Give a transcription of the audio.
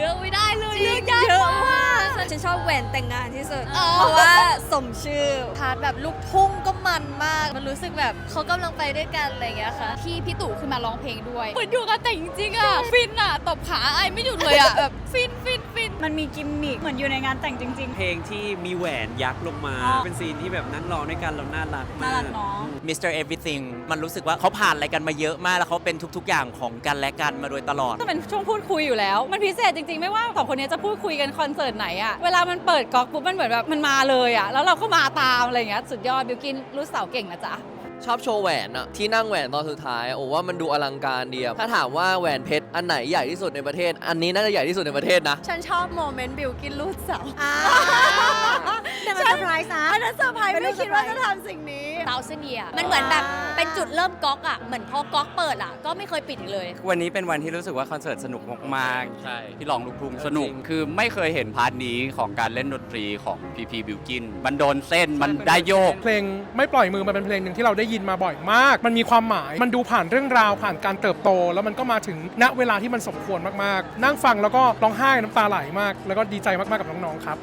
เลือกไม่ได้เลยจริเลืงอกยากเยอะมามากกฉันชอบแหวนแต่งงานที่สุดอ๋อเพราะว่าสมชื่อพาร์ทแบบลูกทุ่งก็มันมาก มันรู้สึกแบบเขากำลังไปด้วยกันอะไรอย่างเงี้ยค่ะที่พี่ตู่ขึ้นมาร้องเพลงด้วยเหมือนอยู่กับแต่งจริงๆอะฟินอะตบขาไอไม่หยุดเลยอะแบบฟินฟินฟิน มันมีกิมมิคเหมือนอยู่ในงานแต่งจริง เพลงที่มีแหวนยักษ์ลงมา อ๋อ เป็นซีนที่แบบนั่งร้องด้วยกันเราน่ารักๆ น่ามากรักเนาะ Mr. Everything มันรู้สึกว่าเขาผ่านอะไรกันมาเยอะมาก แล้วเขาเป็นทุก ๆ อย่างของกันและกันมาโดยตลอดจะเป็นช่วงพูดคุยอยู่แล้ว มันพิเศษจริงๆ ไม่ว่าสองคนนี้จะพูดคุยกันคอนเสิร์ตไหนอะเวลามันเปิดก๊อกปุ๊บมันเหมือนแบบมันมาเลยอะแล้วเราก็มาตามอะไรอย่างเงี้ย สุดยอดบิวกินรู้สาวเก่งนะจ๊ะ ชอบโชว์แหวนอะที่นั่งแหวนตอนสุดท้ายโอ้ว่ามันดูอลังการดีอะถ้าถามว่าแหวนเพชรอันไหนใหญ่ที่สุดในประเทศ อันนี้น่าจะใหญ่ที่สุดในประเทศนะ ฉันชอบโมเมนต์บิวกินรูดเสาแต่มันเซอร์ไพรส์นะอันนั้นเซอร์ไพรส์เป็นไม่คิดว่าจะเซอร์ไพรส์ทำสิ่งนี้ เตาเซเนียมันเหมือนแบบเป็นจุดเริ่มก๊อกอะเหมือนพอก๊อกเปิดอะก็ไม่เคยปิดอีกเลย วันนี้เป็นวันที่รู้สึกว่าคอนเสิร์ตสนุกมากๆใช่พี่ลองลูกทุ่งเออสนุกจริง คือไม่เคยเห็นพาร์ทนี้ของการเล่นดนตรีของพีพีบิวกินมันโดนเส้นมันได้โยก เพลงไม่ปล่อยมือมันเป็นเพลงหนึ่งที่เราได้ยินมาบ่อยมาก มันมีความหมาย มันดูผ่านเรื่องราวผ่านการเติบโต แล้วมันก็มาถึงณเวลาที่มันสมควรมากๆ นั่งฟังแล้วก็ร้องไห้น้ำตาไหลมาก แล้วก็ดีใจมากๆกับน้องๆครับ